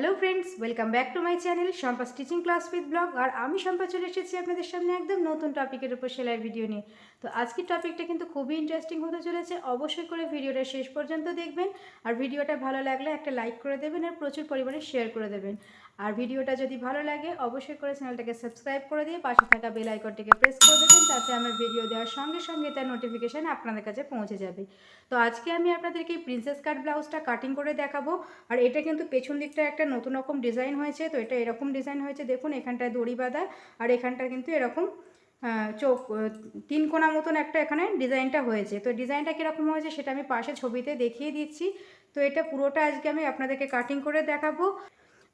Hello friends welcome back to my channel Shampa stitching class with blog আর আমি শম্পা চলে এসেছি আপনাদের সামনে একদম নতুন টপিকের উপর সেলাই ভিডিও নিয়ে। তো আজকের টপিকটা কিন্তু খুবই ইন্টারেস্টিং হতে চলেছে। অবশ্যই করে ভিডিওটা শেষ পর্যন্ত দেখবেন। আর ভিডিওটা ভালো লাগলে একটা লাইক করে দেবেন আর প্রচুর পরিমাণে শেয়ার করে দেবেন। আর ভিডিওটা যদি ভালো লাগে, অবশ্যই করে চ্যানেলটাকে সাবস্ক্রাইব করে দিয়ে পাশে থাকা বেল আইকনটিকে প্রেস করে দেবেন, তাতে আমার ভিডিও দেওয়ার সঙ্গে সঙ্গে তার নোটিফিকেশান আপনাদের কাছে পৌঁছে যাবে। তো আজকে আমি আপনাদেরকে প্রিন্সেস কাট ব্লাউজটা কাটিং করে দেখাবো। আর এটা কিন্তু পেছন দিকটা একটা নতুন রকম ডিজাইন হয়েছে, তো এটা এরকম ডিজাইন হয়েছে, দেখুন এখানটায় দড়ি বাঁধা, আর এখানটা কিন্তু এরকম চোখ তিন কোনা মতন একটা এখানে ডিজাইনটা হয়েছে। তো ডিজাইনটা কীরকম হয়েছে সেটা আমি পাশে ছবিতে দেখিয়ে দিচ্ছি। তো এটা পুরোটা আজকে আমি আপনাদেরকে কাটিং করে দেখাবো।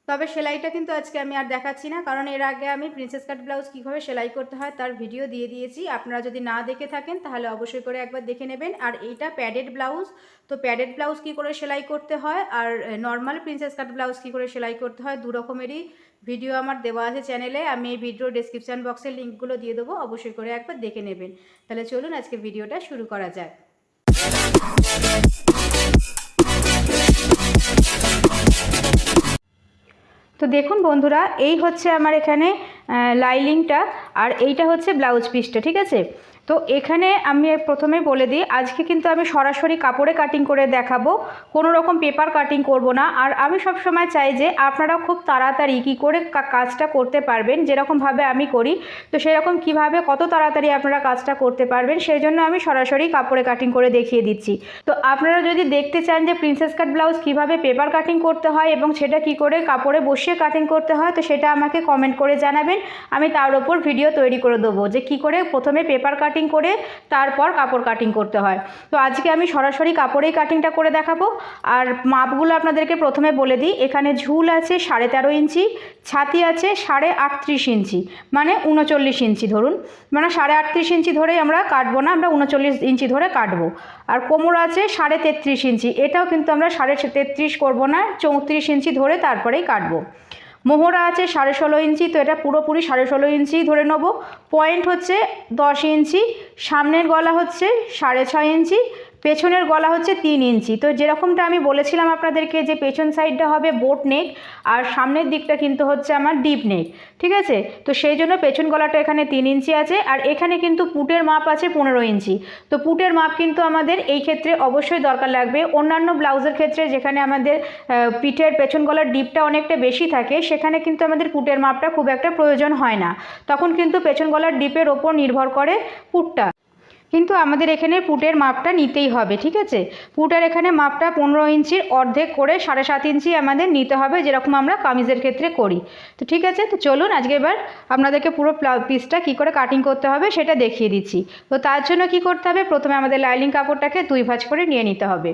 তবে সেলাইটা কিন্তু আজকে আমি আর দেখাচ্ছি না, কারণ এর আগে আমি প্রিন্সেস কাট ব্লাউজ কীভাবে সেলাই করতে হয় তার ভিডিও দিয়ে দিয়েছি। আপনারা যদি না দেখে থাকেন, তাহলে অবশ্যই করে একবার দেখে নেবেন। আর এইটা প্যাডেড ব্লাউজ তো প্যাডেড ব্লাউজ কী করে সেলাই করতে হয়? আর নর্মাল প্রিন্সেস কাট ব্লাউজ কী করে সেলাই করতে হয়? দু রকমেরই ভিডিও আমার দেওয়া আছে চ্যানেলে আমি এই ভিডিও ডেসক্রিপশান বক্সের লিঙ্কগুলো দিয়ে দেবো, অবশ্যই করে একবার দেখে নেবেন। তাহলে চলুন আজকে ভিডিওটা শুরু করা যাক। তো দেখুন বন্ধুরা, এই হচ্ছে আমার এখানে লাইলিংটা আর এইটা হচ্ছে ব্লাউজ পিসটা ঠিক আছে? তো এখানে আমি প্রথমে বলে দিই, আজকে কিন্তু আমি সরাসরি কাপড়ে কাটিং করে দেখাবো, কোনো রকম পেপার কাটিং করব না। আর আমি সব সময় চাই যে আপনারা খুব তাড়াতাড়ি কী করে কাজটা করতে পারবেন যেরকমভাবে আমি করি। তো সেরকম কীভাবে, কত তাড়াতাড়ি আপনারা কাজটা করতে পারবেন, সেই জন্য আমি সরাসরি কাপড়ে কাটিং করে দেখিয়ে দিচ্ছি। তো আপনারা যদি দেখতে চান যে প্রিন্সেস কাট ব্লাউজ কীভাবে পেপার কাটিং করতে হয় এবং সেটা কি করে কাপড়ে বসিয়ে কাটিং করতে হয়, তো সেটা আমাকে কমেন্ট করে জানাবেন। আমি তার ওপর ভিডিও তৈরি করে দেবো যে কি করে প্রথমে পেপার কাটিং করে তারপর কাপড় কাটিং করতে হয়। তো আজকে আমি সরাসরি কাপড়েই কাটিংটা করে দেখাবো। আর মাপগুলো আপনাদেরকে প্রথমে বলে দিই। এখানে ঝুল আছে সাড়ে তেরো ইঞ্চি, ছাতি আছে সাড়ে আটত্রিশ ইঞ্চি মানে উনচল্লিশ ইঞ্চি ধরুন। মানে সাড়ে আটত্রিশ ইঞ্চি ধরেই আমরা কাটবো না, আমরা উনচল্লিশ ইঞ্চি ধরে কাটবো। আর কোমর আছে সাড়ে তেত্রিশ ইঞ্চি, এটাও কিন্তু আমরা সাড়ে তেত্রিশ করব না, চৌত্রিশ ইঞ্চি ধরে তারপরেই কাটবো। মোহরা আছে সাড়ে ষোলো ইঞ্চি, তো এটা পুরোপুরি সাড়ে ষোলো ইঞ্চি ধরে নেব। পয়েন্ট হচ্ছে দশ ইঞ্চি, সামনের গলা হচ্ছে সাড়ে ছয় ইঞ্চি পেছনের গলা হচ্ছে তিন ইঞ্চি। তো যেরকমটা আমি বলেছিলাম আপনাদেরকে যে পেছন সাইডটা হবে বোট নেক, আর সামনের দিকটা কিন্তু হচ্ছে আমার ডিপ নেক, ঠিক আছে? তো সেই জন্য পেছন গলাটা এখানে তিন ইঞ্চি আছে, আর এখানে কিন্তু পুটের মাপ আছে পনেরো ইঞ্চি। তো পুটের মাপ কিন্তু আমাদের এই ক্ষেত্রে অবশ্যই দরকার লাগবে। অন্যান্য ব্লাউজের ক্ষেত্রে যেখানে আমাদের পিঠের পেছন গলার ডিপটা অনেকটা বেশি থাকে, সেখানে কিন্তু আমাদের পুটের মাপটা খুব একটা প্রয়োজন হয় না। তখন কিন্তু পেছন গলার ডিপের ওপর নির্ভর করে পুটটা। কিন্তু আমাদের এখানে পুটের মাপটা নিতেই হবে, ঠিক আছে? পুটের এখানে মাপটা পনেরো ইঞ্চির অর্ধেক করে সাড়ে সাত ইঞ্চি আমাদের নিতে হবে, যেরকম আমরা কামিজের ক্ষেত্রে করি। তো ঠিক আছে? তো চলুন আজকে এবার আপনাদেরকে পুরো পিসটা কী করে কাটিং করতে হবে সেটা দেখিয়ে দিচ্ছি। তো তার জন্য কি করতে হবে? প্রথমে আমাদের লাইলিং কাপড়টাকে দুই ভাঁজ করে নিয়ে নিতে হবে।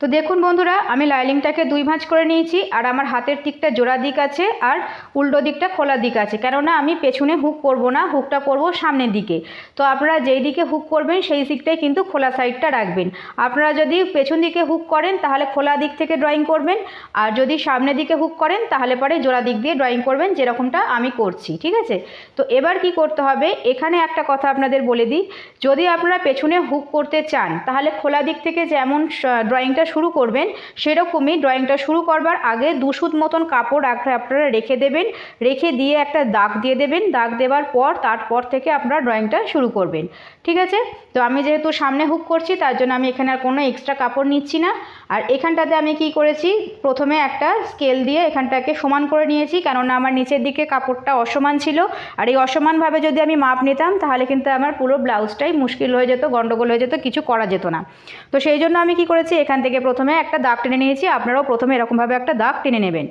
তো দেখুন বন্ধুরা, আমি লাইলিংটাকে দুই ভাঁজ করে নিয়েছি, আর আমার হাতের দিকটা জোড়া দিক আছে, আর উল্টো দিকটা খোলা দিক আছে। কেননা আমি পেছনে হুক করব না হুকটা করব সামনের দিকে। তো আপনারা যেই দিকে হুক করবেন, সেই দিকটাই কিন্তু খোলা সাইডটা রাখবেন। আপনারা যদি পেছন দিকে হুক করেন, তাহলে খোলা দিক থেকে ড্রয়িং করবেন, আর যদি সামনের দিকে হুক করেন, তাহলে পরে জোড়া দিক দিয়ে ড্রয়িং করবেন, যেরকমটা আমি করছি, ঠিক আছে? তো এবার কি করতে হবে, এখানে একটা কথা আপনাদের বলে দিই, যদি আপনারা পেছনে হুক করতে চান, তাহলে খোলা দিক থেকে যেমন ড্রয়িংটা শুরু করবেন, সেরকমই ড্রয়িংটা শুরু করবার আগে দুশুত মতন কাপড় আপনারা রেখে দেবেন। রেখে দিয়ে একটা দাগ দিয়ে দেবেন। দাগ দেওয়ার পর, তারপর থেকে আপনারা ড্রয়িংটা শুরু করবেন। ঠিক আছে? তো আমি যেহেতু সামনে হুক করছি, তার জন্য আমি এখানে আর কোনো এক্সট্রা কাপড় নিচ্ছি না। আর এখানটাতে আমি কি করেছি? প্রথমে একটা স্কেল দিয়ে এখানটাকে সমান করে নিয়েছি, কেননা আমার নিচের দিকে কাপড়টা অসমান ছিল। আর এই অসমানভাবে যদি আমি মাপ নিতাম, তাহলে কিন্তু আমার পুরো ব্লাউজটাই মুশকিল হয়ে যেত, গন্ডগোল হয়ে যেত, কিছু করা যেত না। তো সেই জন্য আমি কি করেছি? এখান থেকে প্রথমে একটা দাগ টেনে নিয়েছি, আপনারাও প্রথমে এরকমভাবে একটা দাগ টেনে নেবেন।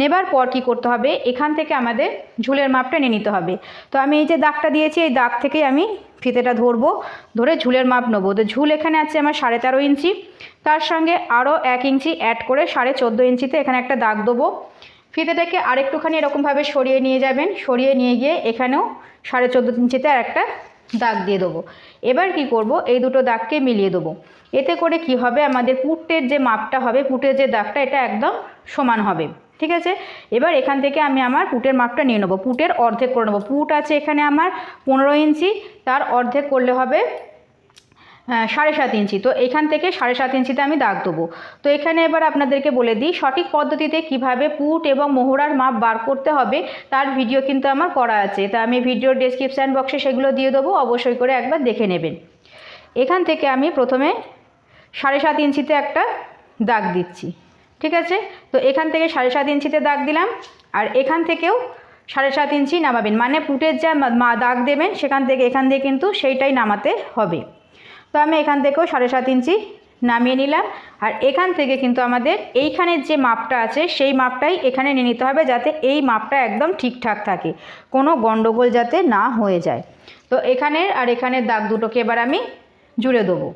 নেবার পর কি করতে হবে? এখান থেকে আমাদের ঝুলের মাপটা নিয়ে নিতে হবে। তো আমি এই যে দাগটা দিয়েছি, এই দাগ থেকেই আমি ফিতেটা ধরবো, ধরে ঝুলের মাপ নেব। তো ঝুল এখানে আছে আমার সাড়ে তেরো ইঞ্চি। তার সঙ্গে আরও এক ইঞ্চি অ্যাড করে সাড়ে চোদ্দ ইঞ্চিতে এখানে একটা দাগ দেবো। ফিতেটাকে আরেকটুখানি এরকমভাবে সরিয়ে নিয়ে যাবেন। সরিয়ে নিয়ে গিয়ে এখানেও সাড়ে চোদ্দ ইঞ্চিতে আর একটা দাগ দিয়ে দেবো। এবার কি করব? এই দুটো দাগকে মিলিয়ে দেবো। এতে করে কি হবে? আমাদের পুটের যে মাপটা হবে, পুটের যে দাগটা, এটা একদম সমান হবে। ঠিক আছে? এবার এখান থেকে আমি আমার পুটের মাপটা নিয়ে নেব। পুটের অর্ধেক করে নেব। পুট আছে এখানে আমার পনেরো ইঞ্চি, তার অর্ধেক করলে হবে সাড়ে সাত ইঞ্চি। তো এখান থেকে সাড়ে সাত ইঞ্চিতে আমি দাগ দেবো। তো এখানে এবার আপনাদেরকে বলে দিই, সঠিক পদ্ধতিতে কীভাবে পুট এবং মোহরার মাপ বার করতে হবে, তার ভিডিও কিন্তু আমার করা আছে। তা আমি ভিডিওর ডেসক্রিপশান বক্সে সেগুলো দিয়ে দেবো, অবশ্যই করে একবার দেখে নেবেন। এখান থেকে আমি প্রথমে সাড়ে সাত ইঞ্চিতে একটা দাগ দিচ্ছি। ঠিক আছে? তো এখান থেকে সাড়ে সাত ইঞ্চিতে দাগ দিলাম, আর এখান থেকেও সাড়ে সাত ইঞ্চি নামাবেন। মানে পুটের যা মা- দাগ দেবেন, সেখান থেকে, এখান দিয়ে কিন্তু সেইটাই নামাতে হবে। তো আমি এখান থেকেও সাড়ে সাত ইঞ্চি নামিয়ে নিলাম, আর এখান থেকে কিন্তু আমাদের এইখানের যে মাপটা আছে, সেই মাপটাই এখানে নিয়ে নিতে হবে, যাতে এই মাপটা একদম ঠিকঠাক থাকে, কোনো গণ্ডগোল যাতে না হয়ে যায়। তো এখানের আর এখানের দাগ দুটোকে এবার আমি জুড়ে দেবো।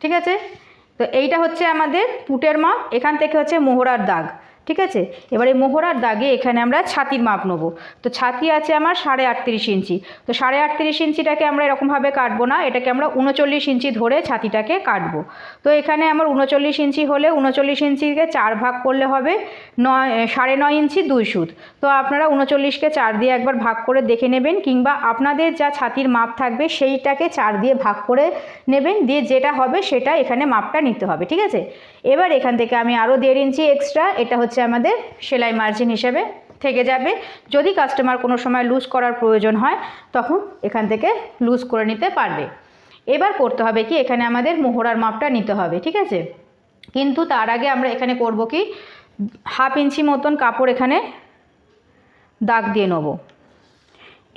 ঠিক আছে? তো এইটা হচ্ছে আমাদের পুটের মাপ এখান থেকে হচ্ছে মোহরার দাগ। ঠিক আছে? এবারে মোহরার দাগে এখানে আমরা ছাতির মাপ নেব। তো ছাতি আছে আমার সাড়ে আটত্রিশ ইঞ্চি। তো সাড়ে আটত্রিশ ইঞ্চিটাকে আমরা এরকমভাবে কাটবো না, এটাকে আমরা উনচল্লিশ ইঞ্চি ধরে ছাতিটাকে কাটবো। তো এখানে আমার উনচল্লিশ ইঞ্চি হলে উনচল্লিশ ইঞ্চিকে চার ভাগ করলে হবে নয় সাড়ে নয় ইঞ্চি দুই সুত। তো আপনারা উনচল্লিশকে চার দিয়ে একবার ভাগ করে দেখে নেবেন, কিংবা আপনাদের যা ছাতির মাপ থাকবে সেইটাকে চার দিয়ে ভাগ করে নেবেন, দিয়ে যেটা হবে সেটা এখানে মাপটা নিতে হবে, ঠিক আছে? এবার এখান থেকে আমি আরও দেড় ইঞ্চি এক্সট্রা এটা হচ্ছে আমাদের সেলাই মার্জিন হিসেবে থেকে যাবে। যদি কাস্টমার কোনো সময় লুজ করার প্রয়োজন হয়, তখন এখান থেকে লুজ করে নিতে পারবে। এবার করতে হবে কি, এখানে আমাদের মোহরার মাপটা নিতে হবে, ঠিক আছে? কিন্তু তার আগে আমরা এখানে করব কি, হাফ ইঞ্চি মতন কাপড় এখানে দাগ দিয়ে নেব।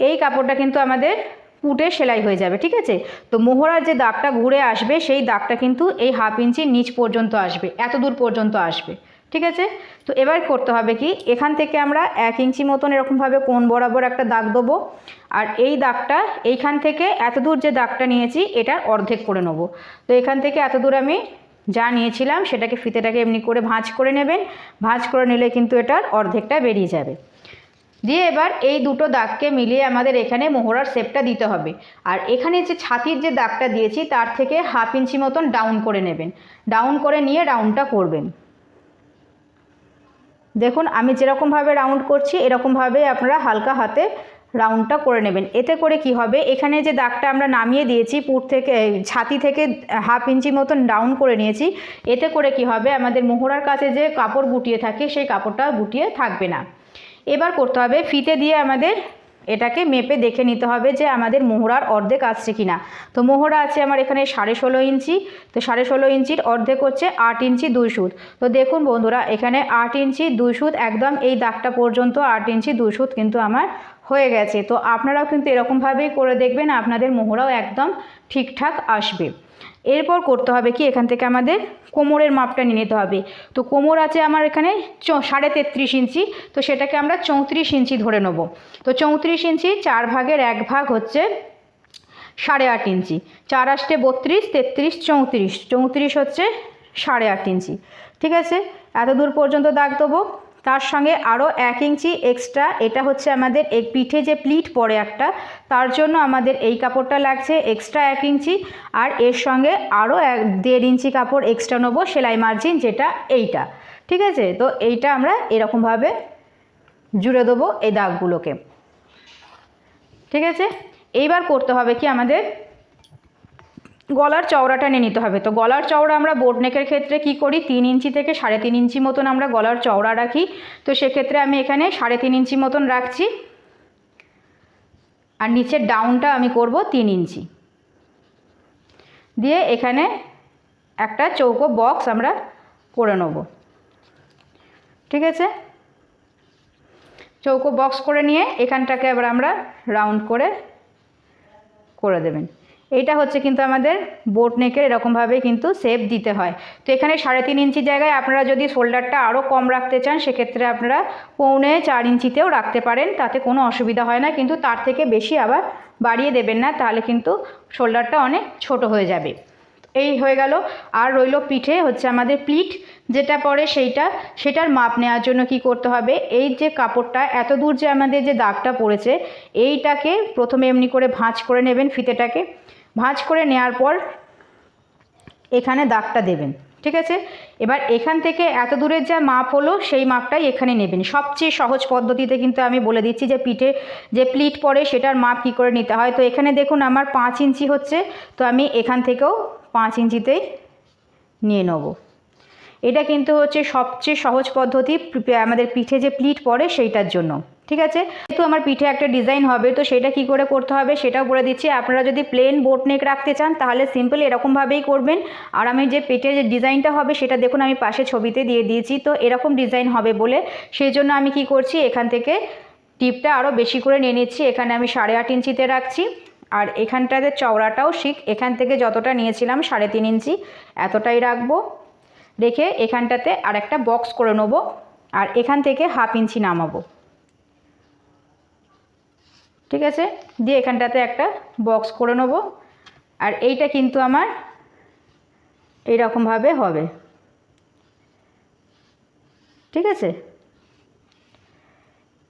এই কাপড়টা কিন্তু আমাদের পুটে সেলাই হয়ে যাবে, ঠিক আছে? তো মোহরার যে দাগটা ঘুরে আসবে, সেই দাগটা কিন্তু এই হাফ ইঞ্চির নিচ পর্যন্ত আসবে এত দূর পর্যন্ত আসবে। ঠিক আছে? তো এবার করতে হবে কি? এখান থেকে আমরা এক ইঞ্চি মতন এরকমভাবে কোন বরাবর একটা দাগ দেবো। আর এই দাগটা এইখান থেকে এত দূর যে দাগটা নিয়েছি, এটার অর্ধেক করে নেব। তো এখান থেকে এত দূর আমি যা নিয়েছিলাম, সেটাকে ফিতেটাকে এমনি করে ভাঁজ করে নেবেন। ভাঁজ করে নিলে কিন্তু এটার অর্ধেকটা বেরিয়ে যাবে। দিয়ে এবার এই দুটো দাগকে মিলিয়ে আমাদের এখানে মোহরার শেপটা দিতে হবে। আর এখানে যে ছাতির যে দাগটা দিয়েছি, তার থেকে হাফ ইঞ্চি মতন ডাউন করে নেবেন। ডাউন করে নিয়ে রাউন্ডটা করবেন। দেখুন, আমি যেরকমভাবে রাউন্ড করছি এরকমভাবে আপনারা হালকা হাতে রাউন্ডটা করে নেবেন। এতে করে কি হবে, এখানে যে দাগটা আমরা নামিয়ে দিয়েছি, পুর থেকে, ছাতি থেকে হাফ ইঞ্চি মতন ডাউন করে নিয়েছি, এতে করে কি হবে, আমাদের মোহরার কাছে যে কাপড় গুটিয়ে থাকে, সেই কাপড়টা গুটিয়ে থাকবে না। এবার করতে হবে, ফিতে দিয়ে আমাদের এটাকে মেপে দেখে নিতে হবে যে আমাদের মোহরার অর্ধেক আসছে কি না তো মোহরা আছে আমার এখানে সাড়ে ষোলো ইঞ্চি। তো সাড়ে ষোলো ইঞ্চির অর্ধেক হচ্ছে আট ইঞ্চি দুই সুত। তো দেখুন বন্ধুরা, এখানে আট ইঞ্চি দুই সুত, একদম এই দাগটা পর্যন্ত আট ইঞ্চি দুই সুত কিন্তু আমার হয়ে গেছে। তো আপনারাও কিন্তু এরকমভাবেই করে দেখবেন, আপনাদের মোহরাও একদম ঠিকঠাক আসবে। এরপর করতে হবে কি? এখান থেকে আমাদের কোমরের মাপটা নিয়ে নিতে হবে। তো কোমর আছে আমার এখানে সাড়ে তেত্রিশ ইঞ্চি। তো সেটাকে আমরা চৌত্রিশ ইঞ্চি ধরে নেব। তো চৌত্রিশ ইঞ্চি চার ভাগের এক ভাগ হচ্ছে সাড়ে আট ইঞ্চি। চার আষ্টে বত্রিশ, তেত্রিশ, চৌত্রিশ। চৌত্রিশ হচ্ছে সাড়ে আট ইঞ্চি। ঠিক আছে? এত দূর পর্যন্ত দাগ দেবো। তার সঙ্গে আরও এক ইঞ্চি এক্সট্রা এটা হচ্ছে আমাদের এক পিঠে যে প্লিট পড়ে একটা, তার জন্য আমাদের এই কাপড়টা লাগছে এক্সট্রা এক ইঞ্চি, আর এর সঙ্গে আরও এক, দেড় ইঞ্চি কাপড় এক্সট্রা নেব সেলাই মার্জিন যেটা এইটা, ঠিক আছে? তো এইটা আমরা এরকমভাবে জুড়ে দেবো এই দাগগুলোকে, ঠিক আছে? এইবার করতে হবে কি আমাদের গলার চওড়াটা নিয়ে নিতে হবে। তো গলার চওড়া আমরা বোট নেকের ক্ষেত্রে কি করি? তিন ইঞ্চি থেকে সাড়ে তিন ইঞ্চি মতন আমরা গলার চওড়া রাখি। তো সেক্ষেত্রে আমি এখানে সাড়ে তিন ইঞ্চি মতন রাখছি। আর নিচের ডাউনটা আমি করব তিন ইঞ্চি। দিয়ে এখানে একটা চৌকো বক্স আমরা করে নেব। ঠিক আছে? চৌকো বক্স করে নিয়ে এখানটাকে এবার আমরা রাউন্ড করে করে দেবেন। এইটা হচ্ছে কিন্তু আমাদের বোট নেকের এরকমভাবে কিন্তু শেপ দিতে হয়। তো এখানে সাড়ে তিন ইঞ্চি জায়গায় আপনারা যদি শোল্ডারটা আরও কম রাখতে চান, সেক্ষেত্রে আপনারা পৌনে চার ইঞ্চিতেও রাখতে পারেন, তাতে কোনো অসুবিধা হয় না। কিন্তু তার থেকে বেশি আবার বাড়িয়ে দেবেন না, তাহলে কিন্তু শোল্ডারটা অনেক ছোট হয়ে যাবে। এই হয়ে গেল। আর রইল পিঠে হচ্ছে আমাদের প্লিট যেটা পরে সেইটা, সেটার মাপ নেওয়ার জন্য কি করতে হবে? এই যে কাপড়টা, এত দূর যে আমাদের যে দাগটা পড়েছে, এইটাকে প্রথমে এমনি করে ভাঁজ করে নেবেন ফিতেটাকে। ভাঁজ করে নেওয়ার পর এখানে দাগটা দেবেন, ঠিক আছে? এবার এখান থেকে এত দূরের যা মাপ হলো, সেই মাপটাই এখানে নেবেন। সবচেয়ে সহজ পদ্ধতিতে কিন্তু আমি বলে দিচ্ছি যে পিঠে যে প্লিট পড়ে, সেটার মাপ কী করে নিতে হয়? তো এখানে দেখুন আমার পাঁচ ইঞ্চি হচ্ছে, তো আমি এখান থেকেও পাঁচ ইঞ্চিতেই নিয়ে নেব। এটা কিন্তু হচ্ছে সবচেয়ে সহজ পদ্ধতি, আমাদের পিঠে যে প্লিট পড়ে, সেইটার জন্য। ঠিক আছে? যেহেতু আমার পিঠে একটা ডিজাইন হবে, তো সেটা কি করে করতে হবে সেটাও বলে দিচ্ছি। আপনারা যদি প্লেন বোট নেক রাখতে চান, তাহলে সিম্পল এরকমভাবেই করবেন। আর আমি যে পিঠে যে ডিজাইনটা হবে, সেটা দেখুন আমি পাশে ছবিতে দিয়ে দিয়েছি। তো এরকম ডিজাইন হবে বলে। সেই জন্য আমি কি করছি, এখান থেকে টিপটা আরও বেশি করে নিয়ে নিচ্ছি। এখানে আমি সাড়ে আট ইঞ্চিতে রাখছি। আর এখানটাতে চওড়াটাও শিখ, এখান থেকে যতটা নিয়েছিলাম সাড়ে তিন ইঞ্চি, এতটাই রাখব। রেখে এখানটাতে আর একটা বক্স করে নেব। আর এখান থেকে হাফ ইঞ্চি নামাবো। ঠিক আছে? দিয়ে এখানটাতে একটা বক্স করে নেব। আর এইটা কিন্তু আমার এইরকমভাবে হবে। ঠিক আছে?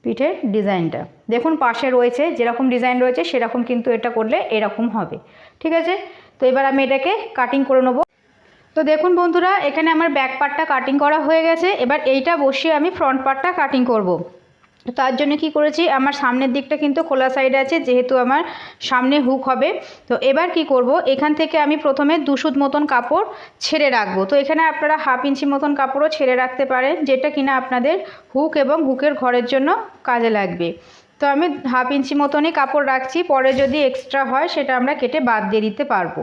পিঠের ডিজাইনটা। দেখুন, পাশে রয়েছে, যেরকম ডিজাইন রয়েছে, সেরকম কিন্তু এটা করলে এরকম হবে। ঠিক আছে? তো এবার আমি এটাকে কাটিং করে নেব। তো দেখুন বন্ধুরা, এখানে আমার ব্যাক পার্টটা কাটিং করা হয়ে গেছে। এবার এইটা বসিয়ে আমি ফ্রন্ট পার্টটা কাটিং করব। তার জন্য কি করেছি, আমার সামনের দিকটা কিন্তু খোলা সাইড আছে, যেহেতু আমার সামনে হুক হবে। তো এবার কি করব, এখান থেকে আমি প্রথমে দুশুদ মতন কাপড় ছেড়ে রাখব। তো এখানে আপনারা হাফ ইঞ্চি মতন কাপড়ও ছেড়ে রাখতে পারেন, যেটা কিনা আপনাদের হুক এবং হুকের ঘরের জন্য কাজে লাগবে। তো আমি হাফ ইঞ্চি মতনই কাপড় রাখছি, পরে যদি এক্সট্রা হয়, সেটা আমরা কেটে বাদ দিয়ে দিতে পারব।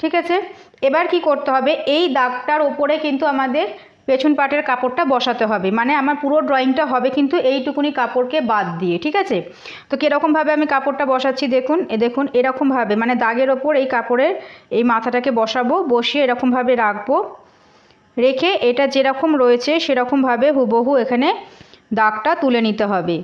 ঠিক আছে? এবার কি করতে হবে? এই দাগটার ওপরে কিন্তু আমাদের পেছন পাটের কাপড়টা বসাতে হবে। মানে আমার পুরো ড্রয়িংটা হবে কিন্তু এইটুকুনি কাপড়কে বাদ দিয়ে, ঠিক আছে? তো কীরকমভাবে আমি কাপড়টা বসাচ্ছি দেখুন, এ দেখুন, এরকমভাবে মানে দাগের ওপর এই কাপড়ের এই মাথাটাকে বসাবো, বসিয়ে এরকমভাবে রাখব। রেখে এটা যেরকম রয়েছে সেরকমভাবে হুবহু এখানে দাগটা তুলে নিতে হবে।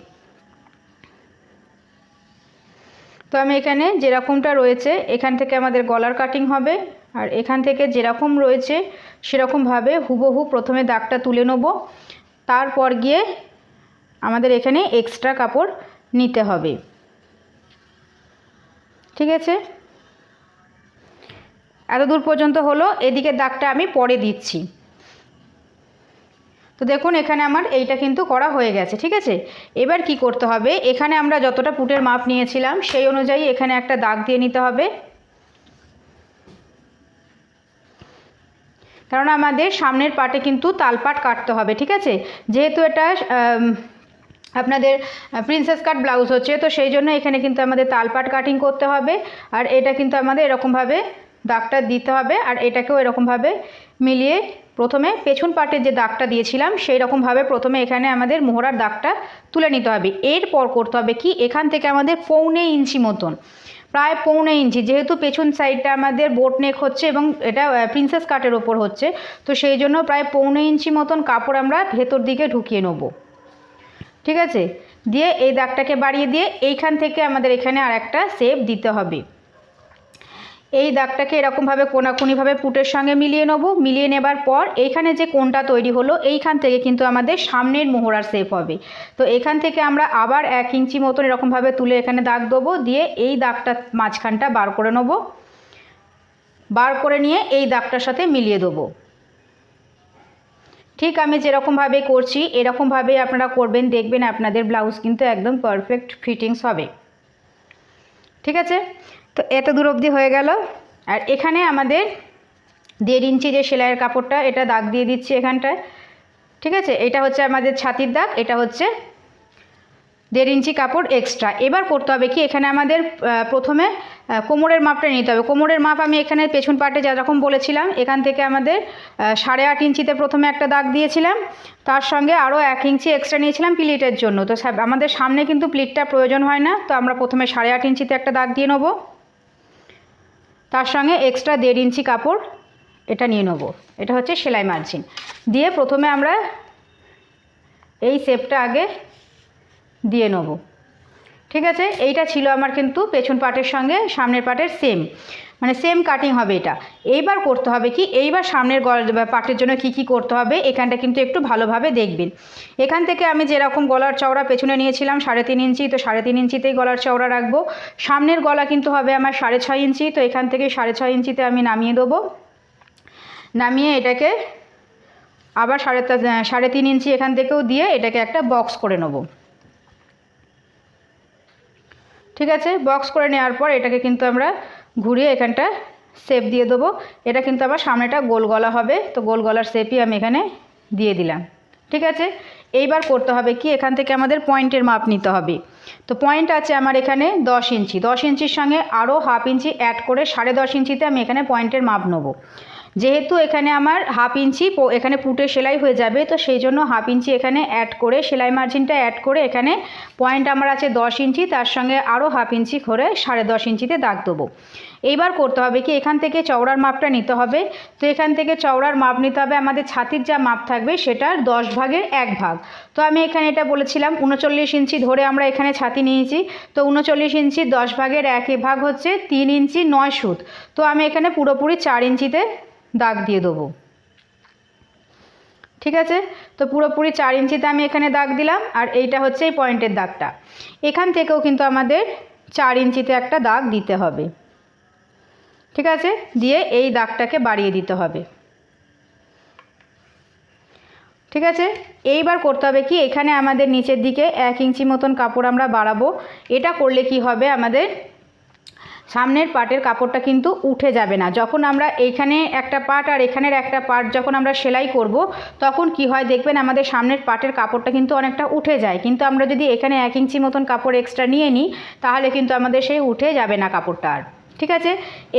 তো আমি এখানে যেরকমটা রয়েছে, এখান থেকে আমাদের গলার কাটিং হবে। আর এখান থেকে যেরকম রয়েছে সেরকমভাবে হুবহু প্রথমে দাগটা তুলে নেব। তারপর গিয়ে আমাদের এখানে এক্সট্রা কাপড় নিতে হবে। ঠিক আছে? এত দূর পর্যন্ত হলো, এদিকে দাগটা আমি পরে দিচ্ছি। তো দেখুন, এখানে আমার এইটা কিন্তু করা হয়ে গেছে, ঠিক আছে? এবার কি করতে হবে? এখানে আমরা যতটা পুটের মাপ নিয়েছিলাম, সেই অনুযায়ী এখানে একটা দাগ দিয়ে নিতে হবে। কারণ আমাদের সামনের পাটে কিন্তু তালপাট কাটতে হবে, ঠিক আছে? যেহেতু এটা আপনাদের প্রিন্সেস কাট ব্লাউজ হচ্ছে, তো সেই জন্য এখানে কিন্তু আমাদের তালপাট কাটিং করতে হবে, আর এটা কিন্তু আমাদের এরকমভাবে দাগটা দিতে হবে, আর এটাকেও এরকমভাবে মিলিয়ে প্রথমে পেছন পাটের যে দাগটা দিয়েছিলাম, সেই রকমভাবে প্রথমে এখানে আমাদের মোহরার দাগটা তুলে নিতে হবে। এরপর করতে হবে কি? এখান থেকে আমাদের পৌনে ইঞ্চি মতন। প্রায় পৌনে ইঞ্চি, যেহেতু পেছন সাইডটা আমাদের বোট নেক হচ্ছে এবং এটা প্রিন্সেস কাটের ওপর হচ্ছে, তো সেই জন্য প্রায় পৌনে ইঞ্চি মতন কাপড় আমরা ভেতর দিকে ঢুকিয়ে নেব। ঠিক আছে? দিয়ে এই দাগটাকে বাড়িয়ে দিয়ে এইখান থেকে আমাদের এখানে আর একটা সেপ দিতে হবে। এই দাগটাকে এরকমভাবে কোনাকুনিভাবে পুটের সঙ্গে মিলিয়ে নেব। মিলিয়ে নেবার পর এইখানে যে কোনটা তৈরি হলো, এইখান থেকে কিন্তু আমাদের সামনের মোহরার শেপ হবে। তো এখান থেকে আমরা আবার এক ইঞ্চি মতন এরকমভাবে তুলে এখানে দাগ দেবো, দিয়ে এই দাগটা মাঝখানটা বার করে নেব। বার করে নিয়ে এই দাগটার সাথে মিলিয়ে দেবো। ঠিক আমি যেরকমভাবে করছি, এরকমভাবে আপনারা করবেন, দেখবেন আপনাদের ব্লাউজ কিন্তু একদম পারফেক্ট ফিটিংস হবে। ঠিক আছে? তো এত দূর অবধি হয়ে গেল। আর এখানে আমাদের দেড় ইঞ্চি যে সেলাইয়ের কাপড়টা, এটা দাগ দিয়ে দিচ্ছি এখানটায়। ঠিক আছে? এটা হচ্ছে আমাদের ছাতির দাগ, এটা হচ্ছে দেড় ইঞ্চি কাপড় এক্সট্রা এবার করতে হবে কি, এখানে আমাদের প্রথমে কোমরের মাপটা নিতে হবে। কোমরের মাপ আমি এখানে পেছন পাটে যেরকম বলেছিলাম, এখান থেকে আমাদের সাড়ে আট ইঞ্চিতে প্রথমে একটা দাগ দিয়েছিলাম। তার সঙ্গে আরও এক ইঞ্চি এক্সট্রা নিয়েছিলাম প্লিটের জন্য। তো আমাদের সামনে কিন্তু প্লিটটা প্রয়োজন হয় না, তো আমরা প্রথমে সাড়ে আট ইঞ্চিতে একটা দাগ দিয়ে নেব। তার সঙ্গে এক্সট্রা দেড় ইঞ্চি কাপড় এটা নিয়ে নেব। এটা হচ্ছে সেলাই মার্জিন দিয়ে প্রথমে আমরা এই শেপটা আগে দিয়ে নেব। ঠিক আছে? এইটা ছিল আমার কিন্তু পেছন পাটের সঙ্গে সামনের পাটের সেম মানে সেম কাটিং হবে এটা। এইবার করতে হবে কি, এইবার সামনের পাটের জন্য কি কি করতে হবে, এখানটা কিন্তু একটু ভালোভাবে দেখবেন। এখান থেকে আমি যেরকম গলার চওড়া পেছনে নিয়েছিলাম, সাড়ে তিন ইঞ্চি, তো সাড়ে তিন ইঞ্চিতেই গলার চওড়া রাখব। সামনের গলা কিন্তু হবে আমার সাড়ে ছয় ইঞ্চি, তো এখান থেকে সাড়ে ছয় ইঞ্চিতে আমি নামিয়ে দেবো। নামিয়ে এটাকে আবার সাড়ে সাড়ে তিন ইঞ্চি এখান থেকেও দিয়ে এটাকে একটা বক্স করে নেব। ঠিক আছে? বক্স করে নেওয়ার পর এটাকে কিন্তু আমরা ঘুরিয়ে এখানটা শেপ দিয়ে দেবো। এটা কিন্তু আবার সামনেটা গোল গলা হবে। তো গোল গলার শেপই আমি এখানে দিয়ে দিলাম। ঠিক আছে? এইবার করতে হবে কি? এখান থেকে আমাদের পয়েন্টের মাপ নিতে হবে। তো পয়েন্ট আছে আমার এখানে দশ ইঞ্চি। দশ ইঞ্চির সঙ্গে আরও হাফ ইঞ্চি অ্যাড করে সাড়ে দশ ইঞ্চিতে আমি এখানে পয়েন্টের মাপ নেব। যেহেতু এখানে আমার হাফ ইঞ্চি এখানে পুটে সেলাই হয়ে যাবে, তো সেই জন্য হাফ ইঞ্চি এখানে অ্যাড করে, সেলাই মার্জিনটা অ্যাড করে এখানে পয়েন্ট আমার আছে দশ ইঞ্চি, তার সঙ্গে আরও হাফ ইঞ্চি করে সাড়ে দশ ইঞ্চিতে দাগ দেবো। এইবার করতে হবে কি, এখান থেকে চওড়ার মাপটা নিতে হবে। তো এখান থেকে চওড়ার মাপ নিতে হবে, আমাদের ছাতির যা মাপ থাকবে সেটার দশ ভাগের এক ভাগ। তো আমি এখানে এটা বলেছিলাম, উনচল্লিশ ইঞ্চি ধরে আমরা এখানে ছাতি নিয়েছি। তো উনচল্লিশ ইঞ্চি দশ ভাগের এক ভাগ হচ্ছে তিন ইঞ্চি নয় সুত। তো আমি এখানে পুরোপুরি চার ইঞ্চিতে দাগ দিয়ে দেবো। ঠিক আছে? তো পুরোপুরি চার ইঞ্চিতে আমি এখানে দাগ দিলাম, আর এইটা হচ্ছে এই পয়েন্টের দাগটা। এখান থেকেও কিন্তু আমাদের চার ইঞ্চিতে একটা দাগ দিতে হবে। ঠিক আছে? দিয়ে এই দাগটাকে বাড়িয়ে দিতে হবে। ঠিক আছে? এইবার করতে হবে কি? এখানে আমাদের নিচের দিকে এক ইঞ্চি মতন কাপড় আমরা বাড়াবো। এটা করলে কি হবে? আমাদের সামনের পাটের কাপড়টা কিন্তু উঠে যাবে না। যখন আমরা এইখানে একটা পাট আর এখানের একটা পাট যখন আমরা সেলাই করব, তখন কি হয়? দেখবেন আমাদের সামনের পাটের কাপড়টা কিন্তু অনেকটা উঠে যায়। কিন্তু আমরা যদি এখানে এক ইঞ্চি মতন কাপড় এক্সট্রা নিয়ে নিই, তাহলে কিন্তু আমাদের সেই উঠে যাবে না কাপড়টা আর। ঠিক আছে?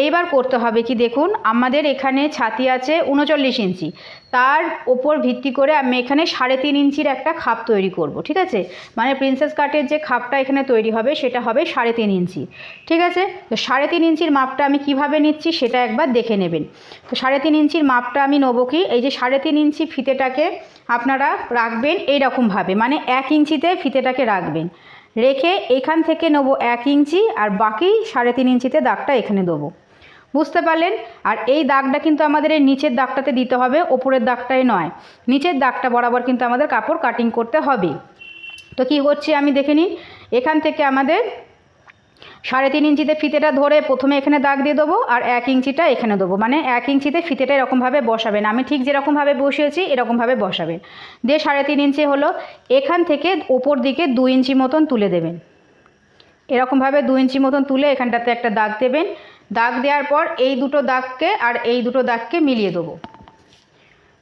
এইবার করতে হবে কি দেখুন, আমাদের এখানে ছাতি আছে উনচল্লিশ ইঞ্চি। তার ওপর ভিত্তি করে আমি এখানে সাড়ে তিন ইঞ্চির একটা খাপ তৈরি করব, ঠিক আছে? মানে প্রিন্সেস কাটের যে খাপটা এখানে তৈরি হবে, সেটা হবে সাড়ে তিন ইঞ্চি। ঠিক আছে? তো সাড়ে তিন ইঞ্চির মাপটা আমি কীভাবে নিচ্ছি সেটা একবার দেখে নেবেন। তো সাড়ে তিন ইঞ্চির মাপটা আমি নেব কি? এই যে সাড়ে তিন ইঞ্চি ফিতেটাকে আপনারা রাখবেন এই রকমভাবে মানে এক ইঞ্চিতে ফিতেটাকে রাখবেন। রেখে এখান থেকে নেব এক ইঞ্চি আর বাকি সাড়ে তিন ইঞ্চিতে দাগটা এখানে দেবো। বুঝতে পারলেন? আর এই দাগটা কিন্তু আমাদের এই নিচের দাগটাতে দিতে হবে, ওপরের দাগটাই নয়। নিচের দাগটা বরাবর কিন্তু আমাদের কাপড় কাটিং করতে হবে। তো কি হচ্ছে আমি দেখে নিই? এখান থেকে আমাদের সাড়ে তিন ইঞ্চিতে ফিতেটা ধরে প্রথমে এখানে দাগ দিয়ে দেবো আর এক ইঞ্চিটা এখানে দেবো। মানে এক ইঞ্চিতে ফিতেটা এরকমভাবে বসাবেন। আমি ঠিক যেরকমভাবে বসিয়েছি, এরকমভাবে বসাবেন। দিয়ে সাড়ে তিন ইঞ্চি হলো এখান থেকে ওপর দিকে দু ইঞ্চি মতন তুলে দেবেন। এরকমভাবে দু ইঞ্চি মতন তুলে এখানটাতে একটা দাগ দেবেন। দাগ দেওয়ার পর এই দুটো দাগকে আর এই দুটো দাগকে মিলিয়ে দেবো।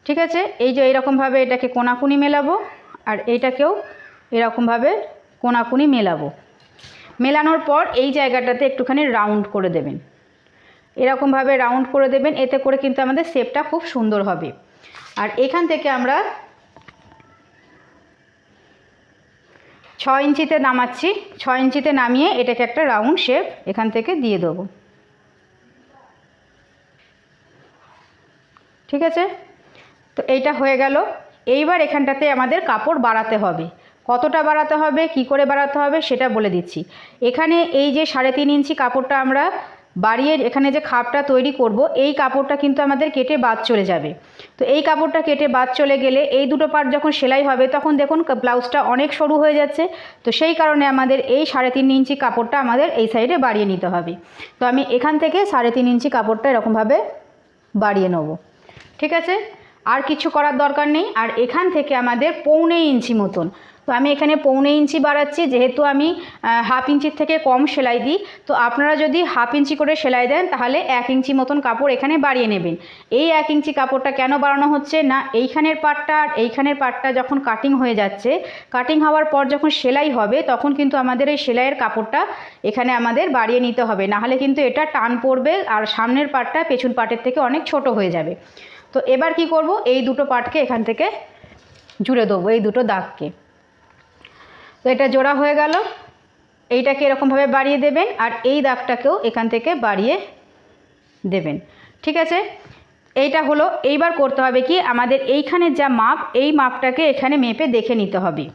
ঠিক আছে? এই যে এইরকমভাবে এটাকে কোনাকুনি মেলাবো আর এইটাকেও এরকমভাবে কোনাকুনি মেলাবো। মেলানোর পর এই জায়গাটাতে একটুখানি রাউন্ড করে দেবেন। এরকমভাবে রাউন্ড করে দেবেন, এতে করে কিন্তু আমাদের শেপটা খুব সুন্দর হবে। আর এখান থেকে আমরা ছ ইঞ্চিতে নামাচ্ছি ছ ইঞ্চিতে নামিয়ে এটাকে একটা রাউন্ড শেপ এখান থেকে দিয়ে দেবো। ঠিক আছে? তো এইটা হয়ে গেল। এইবার এখানটাতে আমাদের কাপড় বাড়াতে হবে। কতটা বাড়াতে হবে, কি করে বাড়াতে হবে সেটা বলে দিচ্ছি। এখানে এই যে সাড়ে তিন ইঞ্চি কাপড়টা আমরা বাড়িয়ে এখানে যে খাপটা তৈরি করব, এই কাপড়টা কিন্তু আমাদের কেটে বাদ চলে যাবে। তো এই কাপড়টা কেটে বাদ চলে গেলে এই দুটো পার্ট যখন সেলাই হবে, তখন দেখুন ব্লাউজটা অনেক সরু হয়ে যাচ্ছে। তো সেই কারণে আমাদের এই সাড়ে তিন ইঞ্চি কাপড়টা আমাদের এই সাইডে বাড়িয়ে নিতে হবে। তো আমি এখান থেকে সাড়ে তিন ইঞ্চি কাপড়টা এরকমভাবে বাড়িয়ে নেব। ঠিক আছে? আর কিছু করার দরকার নেই। আর এখান থেকে আমাদের পৌনে ইঞ্চি মতন তো আমি এখানে পৌনে ইঞ্চি বাড়াচ্ছি, যেহেতু আমি হাফ ইঞ্চির থেকে কম সেলাই দিই। তো আপনারা যদি হাফ ইঞ্চি করে সেলাই দেন, তাহলে এক ইঞ্চি মতন কাপড় এখানে বাড়িয়ে নেবেন। এই এক ইঞ্চি কাপড়টা কেন বাড়ানো হচ্ছে না, এইখানের পাটটা আর এইখানের পাটটা যখন কাটিং হয়ে যাচ্ছে কাটিং হওয়ার পর যখন সেলাই হবে, তখন কিন্তু আমাদের এই সেলাইয়ের কাপড়টা এখানে আমাদের বাড়িয়ে নিতে হবে। নাহলে কিন্তু এটা টান পড়বে আর সামনের পাটটা পেছন পাটের থেকে অনেক ছোট হয়ে যাবে। তো এবার কি করব? এই দুটো পাটকে এখান থেকে জুড়ে দেবো, এই দুটো দাগকে। তো এটা জোড়া হয়ে গেল। এইটাকে এরকমভাবে বাড়িয়ে দেবেন আর এই দাগটাকেও এখান থেকে বাড়িয়ে দেবেন। ঠিক আছে? এইটা হলো, এইবার করতে হবে কি, আমাদের এইখানের যা মাপ, এই মাপটাকে এখানে মেপে দেখে নিতে হবে।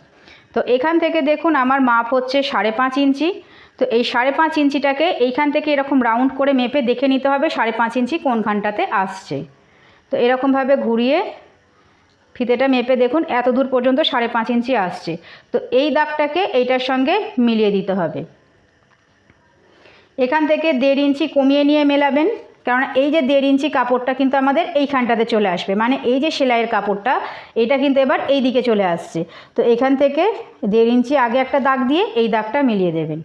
তো এখান থেকে দেখুন, আমার মাপ হচ্ছে সাড়ে পাঁচ ইঞ্চি। তো এই সাড়ে পাঁচ ইঞ্চিটাকে এইখান থেকে এরকম রাউন্ড করে মেপে দেখে নিতে হবে সাড়ে পাঁচ ইঞ্চি কোনখানটাতে আসছে। তো এরকমভাবে ঘুরিয়ে ফিতেটা মেপে দেখুন, এত দূর পর্যন্ত সাড়ে পাঁচ ইঞ্চি আসছে। তো এই দাগটাকে এইটার সঙ্গে মিলিয়ে দিতে হবে। এখান থেকে দেড় ইঞ্চি কমিয়ে নিয়ে মেলাবেন কারণ এই যে দেড় ইঞ্চি কাপড়টা কিন্তু আমাদের এইখানটাতে চলে আসবে। মানে এই যে সেলাইয়ের কাপড়টা, এটা কিন্তু এবার এই দিকে চলে আসছে। তো এখান থেকে দেড় ইঞ্চি আগে একটা দাগ দিয়ে এই দাগটা মিলিয়ে দেবেন।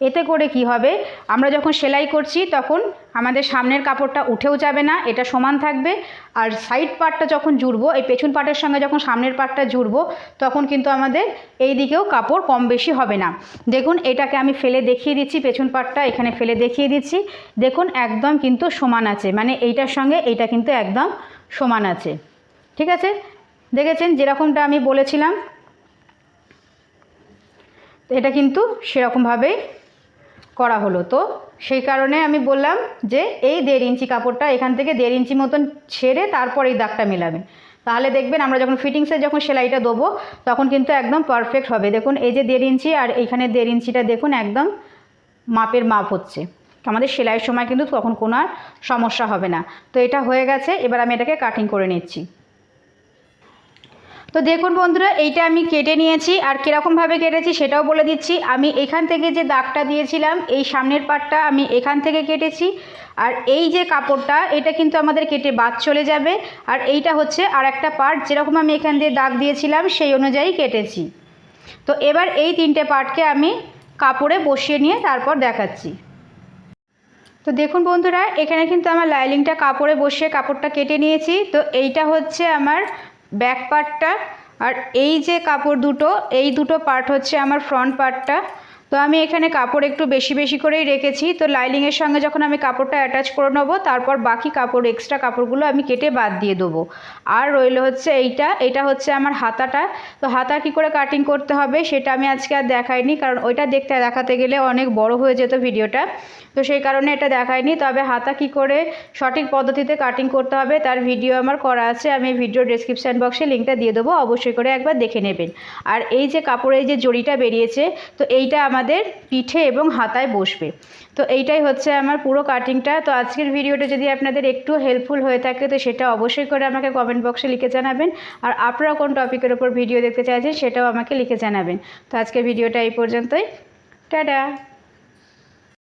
এতে করে কি হবে? আমরা যখন সেলাই করছি, তখন আমাদের সামনের কাপড়টা উঠেও যাবে না, এটা সমান থাকবে। আর সাইড পার্টটা যখন জুড়বো, এই পেছন পার্টের সঙ্গে যখন সামনের পার্টটা জুড়বো, তখন কিন্তু আমাদের এই দিকেও কাপড় কম বেশি হবে না। দেখুন, এটাকে আমি ফেলে দেখিয়ে দিচ্ছি, পেছন পার্টটা এখানে ফেলে দেখিয়ে দিচ্ছি। দেখুন, একদম কিন্তু সমান আছে মানে এইটার সঙ্গে এইটা কিন্তু একদম সমান আছে। ঠিক আছে? দেখেছেন? যেরকমটা আমি বলেছিলাম, এটা কিন্তু সেরকমভাবেই করা হলো। তো সেই কারণে আমি বললাম যে এই দেড় ইঞ্চি কাপড়টা এখান থেকে দেড় ইঞ্চি মতন ছেড়ে তারপর এই দাগটা মেলাবেন। তাহলে দেখবেন আমরা যখন ফিটিংসে যখন সেলাইটা দেবো, তখন কিন্তু একদম পারফেক্ট হবে। দেখুন, এই যে দেড় ইঞ্চি আর এইখানে দেড় ইঞ্চিটা দেখুন, একদম মাপের মাপ হচ্ছে। আমাদের সেলাইয়ের সময় কিন্তু তখন কোনো আর সমস্যা হবে না। তো এটা হয়ে গেছে, এবার আমি এটাকে কাটিং করে নিচ্ছি। তো দেখুন বন্ধুরা, এইটা আমি কেটে নিয়েছি আর কীরকমভাবে কেটেছি সেটাও বলে দিচ্ছি। আমি এখান থেকে যে দাগটা দিয়েছিলাম, এই সামনের পাটটা আমি এখান থেকে কেটেছি। আর এই যে কাপড়টা, এটা কিন্তু আমাদের কেটে বাদ চলে যাবে। আর এইটা হচ্ছে আর একটা পার্ট যেরকম আমি এখান দিয়ে দাগ দিয়েছিলাম, সেই অনুযায়ী কেটেছি। তো এবার এই তিনটে পার্টকে আমি কাপড়ে বসিয়ে নিয়ে তারপর দেখাচ্ছি। তো দেখুন বন্ধুরা, এখানে কিন্তু আমার লাইলিংটা কাপড়ে বসিয়ে কাপড়টা কেটে নিয়েছি। তো এইটা হচ্ছে আমার ব্যাক পার্টটা আর এই যে কাপড় দুটো এই দুটো পার্ট হচ্ছে আমার ফ্রন্ট পার্টটা তো আমি এখানে কাপড় একটু বেশি বেশি করেই রেখেছি। তো লাইলিংয়ের সঙ্গে যখন আমি কাপড়টা অ্যাটাচ করে নেব, তারপর বাকি কাপড় এক্সট্রা কাপড়গুলো আমি কেটে বাদ দিয়ে দেবো। আর রইল হচ্ছে এইটা, এটা হচ্ছে আমার হাতাটা। তো হাতা কি করে কাটিং করতে হবে সেটা আমি আজকে আর দেখাইনি, কারণ ওইটা দেখতে, দেখাতে গেলে অনেক বড় হয়ে যেত ভিডিওটা। তো সেই কারণে এটা দেখাইনি, তবে হাতা কি করে সঠিক পদ্ধতিতে কাটিং করতে হবে তার ভিডিও আমার করা আছে। আমি ভিডিও ডেসক্রিপশান বক্সে লিঙ্কটা দিয়ে দেবো, অবশ্যই করে একবার দেখে নেবেন। আর এই যে কাপড়ের যে জড়িটা বেরিয়েছে, তো এইটা আমাদের পিঠে এবং হাতায় বসবে। তো এইটাই হচ্ছে আমার পুরো কাটিংটা। তো আজকের ভিডিওটা যদি আপনাদের একটু হেল্পফুল হয়ে থাকে, তো সেটা অবশ্যই করে আমাকে কমেন্ট বক্সে লিখে জানাবেন। আর আপনারা কোন টপিকের ওপর ভিডিও দেখতে চাইছেন, সেটাও আমাকে লিখে জানাবেন। তো আজকের ভিডিওটা এই পর্যন্তই। টাটা!